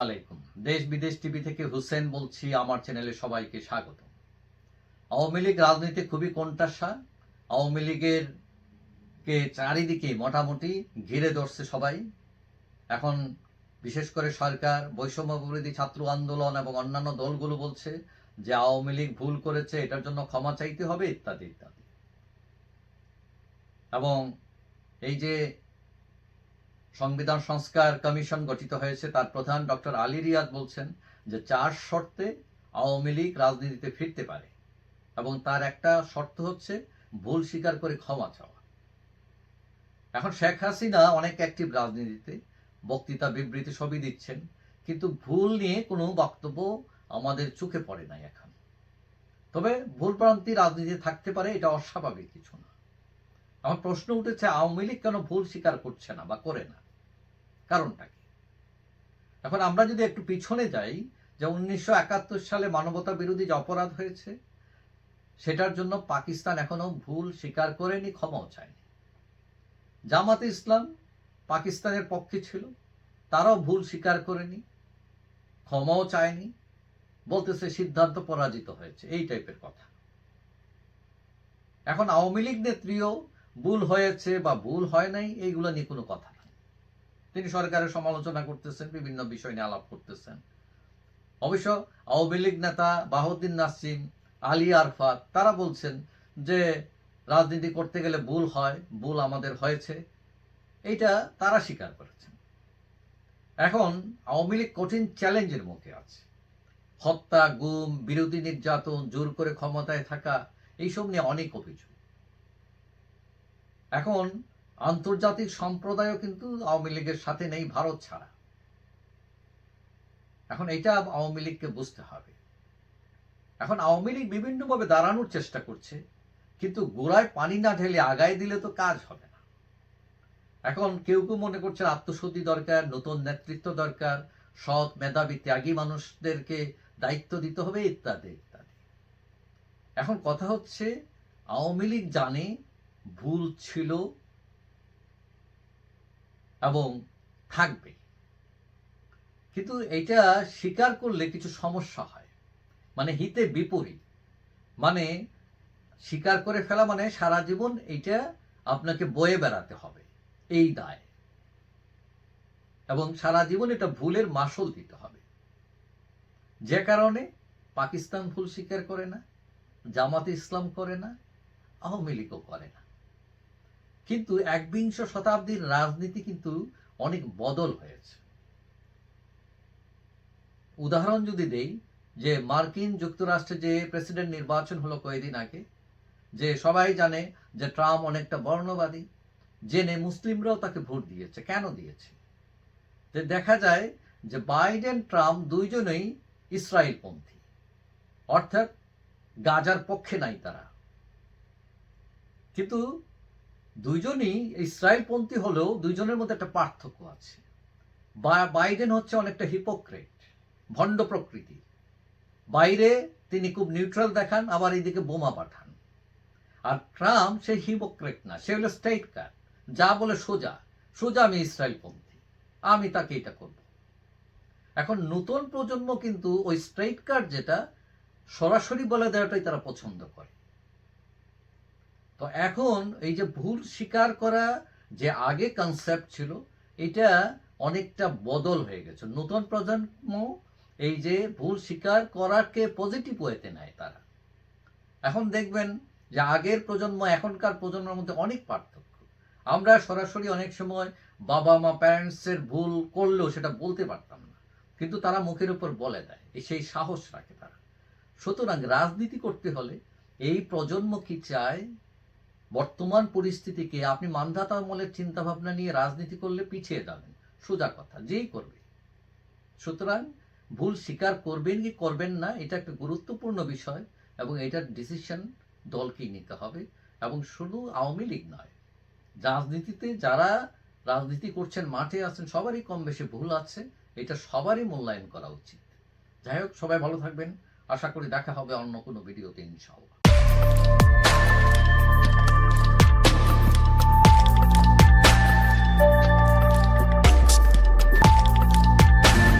আলাইকুম। দেশ বিদেশ টিভি থেকে হুসেন বলছি, আমার চ্যানেলে সবাইকে স্বাগত। আওয়ামী লীগ রাজনীতি খুবই কোণঠাসা। আওয়ামী লীগের কে চারিদিকে মোটামুটি ঘিরে ধরছে সবাই। এখন বিশেষ করে সরকার, বৈষম্য বিরোধী ছাত্র আন্দোলন এবং অন্যান্য দলগুলো বলছে যে আওয়ামী লীগ ভুল করেছে, এটার জন্য ক্ষমা চাইতে হবে, ইত্যাদি ইত্যাদি। এবং এই যে সংবিধান সংস্কার কমিশন গঠিত হয়েছে। তার প্রধান ডক্টর আলী রিয়াদ বলছেন যে চার শর্তে আওয়ামী লীগ রাজনীতিতে ফিরতে পারে এবং তার একটা শর্ত হচ্ছে ভুল স্বীকার করে ক্ষমা চাওয়া। এখন শেখ হাসিনা অনেক অ্যাক্টিভ রাজনীতিতে, বক্তৃতা বিবৃতি সবই দিচ্ছেন, কিন্তু ভুল নিয়ে কোনো বক্তব্য আমাদের চোখে পড়ে নাই এখন। তবে ভুলভ্রান্তি রাজনীতি থাকতে পারে, এটা অস্বাভাবিক কিছু না। আমার প্রশ্ন উঠেছে, আওয়ামী লীগ কেন ভুল স্বীকার করছে না বা করে না? কারণটা কি? এখন আমরা যদি একটু পিছনে যাই, যে উনিশশো একাত্তর সালে মানবতা বিরোধী যে অপরাধ হয়েছে, সেটার জন্য পাকিস্তান এখনও ভুল স্বীকার করেনি, ক্ষমাও চায়নি। জামাতে ইসলাম পাকিস্তানের পক্ষে ছিল, তারাও ভুল স্বীকার করেনি, ক্ষমাও চায়নি, বলতেছে সিদ্ধান্ত পরাজিত হয়েছে, এই টাইপের কথা। এখন আওয়ামী লীগ নেত্রীও ভুল হয়েছে বা ভুল হয় নাই, এইগুলো নিয়ে কোনো কথা নাই। তিনি সরকারের সমালোচনা করতেছেন, বিভিন্ন বিষয় নিয়ে আলাপ করতেছেন। অবশ্য আওয়ামী লীগ নেতা বাহুদ্দিন নাসিম আলী আরফাত, তারা বলছেন যে রাজনীতি করতে গেলে ভুল হয়, ভুল আমাদের হয়েছে। এইটা তারা স্বীকার করেছেন। এখন আওয়ামী লীগ কঠিন চ্যালেঞ্জের মুখে আছে। হত্যা, গুম, বিরোধী নির্যাতন, জোর করে ক্ষমতায় থাকা, এইসব নিয়ে অনেক অভিযোগ। এখন আন্তর্জাতিক সম্প্রদায়ও কিন্তু আওয়ামী লীগের সাথে নেই ভারত ছাড়া। এখন এটা আওয়ামী লীগকে বুঝতে হবে। এখন আওয়ামী লীগ বিভিন্নভাবে দাঁড়ানোর চেষ্টা করছে, কিন্তু গোড়ায় পানি না ঢেলে আগায় দিলে তো কাজ হবে না। এখন কেউ কেউ মনে করছে আত্মশুদ্ধি দরকার, নতুন নেতৃত্ব দরকার, সৎ মেধাবী, ত্যাগী মানুষদেরকে দায়িত্ব দিতে হবে, ইত্যাদি ইত্যাদি। এখন কথা হচ্ছে, আওয়ামী লীগ জানে ভুল ছিল এবং থাকবে। কিন্তু এটা স্বীকার করলে কিছু সমস্যা হয়। মানে হিতে বিপরীত। মানে স্বীকার করে ফেলা মানে সারা জীবন এটা আপনাকে বয়ে বেড়াতে হবে। এই দায়। এবং সারা জীবন এটা ভুলের মাসল দিতে হবে। যে কারণে পাকিস্তান ভুল স্বীকার করে না, জামাতে ইসলাম করে না, আওয়ামী লীগও করে না। কিন্তু একবিংশ শতাব্দীর রাজনীতি কিন্তু অনেক বদল হয়েছে। উদাহরণ যদি দেই, যে মার্কিন যুক্তরাষ্ট্রে যে প্রেসিডেন্ট নির্বাচন হলো কয়েকদিন আগে, যে সবাই জানে যে ট্রাম্প অনেকটা বর্ণবাদী, জেনে মুসলিমরাও তাকে ভোট দিয়েছে। কেন দিয়েছে? যে দেখা যায় যে বাইডেন, ট্রাম্প দুইজনেই ইসরায়েলপন্থী। অর্থাৎ গাজার পক্ষে নাই তারা। কিন্তু দুইজনই ইসরায়েলপন্থী হলেও দুইজনের মধ্যে একটা পার্থক্য আছে। বাইডেন হচ্ছে অনেকটা হিপোক্রেট ভণ্ড প্রকৃতি। বাইরে তিনি খুব নিউট্রাল দেখান, আবার এইদিকে বোমা পাঠান। আর ট্রাম্প সে হিপোক্রেট না, সে হলো স্টেট কার যা বলে সোজা সোজা আমি ইসরায়েলপন্থী, আমি তাকে এটা করব। এখন নতুন প্রজন্ম কিন্তু ওই স্ট্রেট কার্ড যেটা সরাসরি বলে দেওয়াটাই তারা পছন্দ করে। তো এখন এই যে ভুল স্বীকার করা যে আগে কনসেপ্ট ছিল, এটা অনেকটা বদল হয়ে গেছে। নতুন প্রজন্ম এই যে ভুল স্বীকার করাকে পজিটিভ ওয়েতে নেয় তারা। এখন দেখবেন যে আগের প্রজন্ম, এখনকার প্রজন্মের মধ্যে অনেক পার্থক্য। আমরা সরাসরি অনেক সময় বাবা মা প্যারেন্টসের ভুল করলেও সেটা বলতে পারতাম না। কিন্তু তারা মুখের উপর বলে দেয় সেই সাহস রাখে তারা। সুতরাং রাজনীতি করতে হলে এই প্রজন্ম কি চায়? বর্তমান পরিস্থিতিকে আপনি মানধাতা আমলের চিন্তা ভাবনা নিয়ে রাজনীতি করলে পিছিয়ে যাবেন। সোজা কথা, যেই করবে সুতরাং ভুল স্বীকার করবেন কি করবেন না, এটা একটা গুরুত্বপূর্ণ বিষয় এবং এটার ডিসিশন দলকেই নিতে হবে এবং শুধু আওয়ামী লীগ নয়, রাজনীতিতে যারা রাজনীতি করছেন, মাঠে আছেন, সবারই কম বেশি ভুল আছে, এটা সবারই মূল্যায়ন করা উচিত। যাই হোক, সবাই ভালো থাকবেন। আশা করি দেখা হবে অন্য কোনো ভিডিওতে ইনশাআল্লাহ।